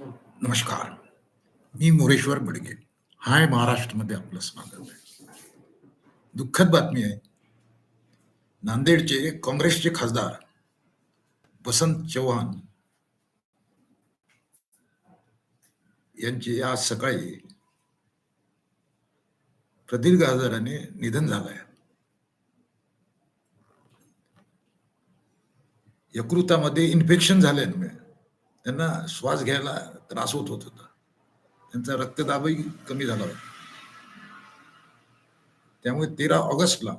नमस्कार. मी मोरेश्वर बडगे. हाय महाराष्ट्रमध्ये आपलं स्वागत आहे. दुःखद बातमी आहे. नांदेडचे काँग्रेसचे खासदार वसंत चव्हाण यांचे आज सकाळी प्रदीर्घ आजाराने निधन झालंय. यकृतामध्ये इन्फेक्शन झाल्यामुळे त्यांना श्वास घ्यायला त्रास होत होत. होता त्यांचा रक्तदाबही कमी झाला होता. त्यामुळे तेरा ऑगस्टला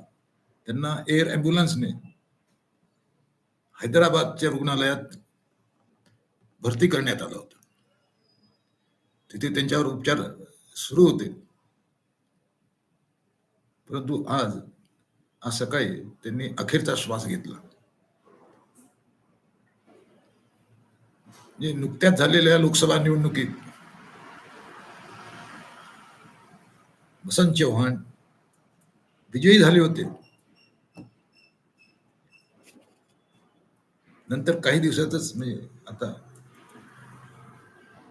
त्यांना एअर ॲम्ब्युलन्सने हैदराबादच्या रुग्णालयात भरती करण्यात आलं होतं. तिथे त्यांच्यावर उपचार सुरू होते. परंतु आज आज सकाळी त्यांनी अखेरचा श्वास घेतला. म्हणजे नुकत्याच झालेल्या लोकसभा निवडणुकीत वसंत चव्हाण विजयी झाले होते. नंतर काही दिवसातच म्हणजे आता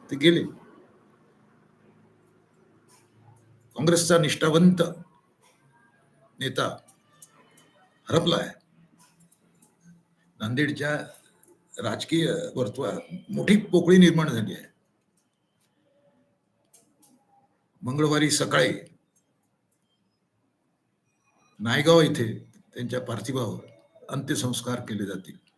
ते गेले. काँग्रेसचा निष्ठावंत नेता हरपला आहे नांदेडच्या राजकीय वर्तुळात मोठी पोकळी निर्माण झाली आहे. मंगळवारी सकाळी नायगाव इथे त्यांच्या पार्थिवावर अंत्यसंस्कार केले जातील.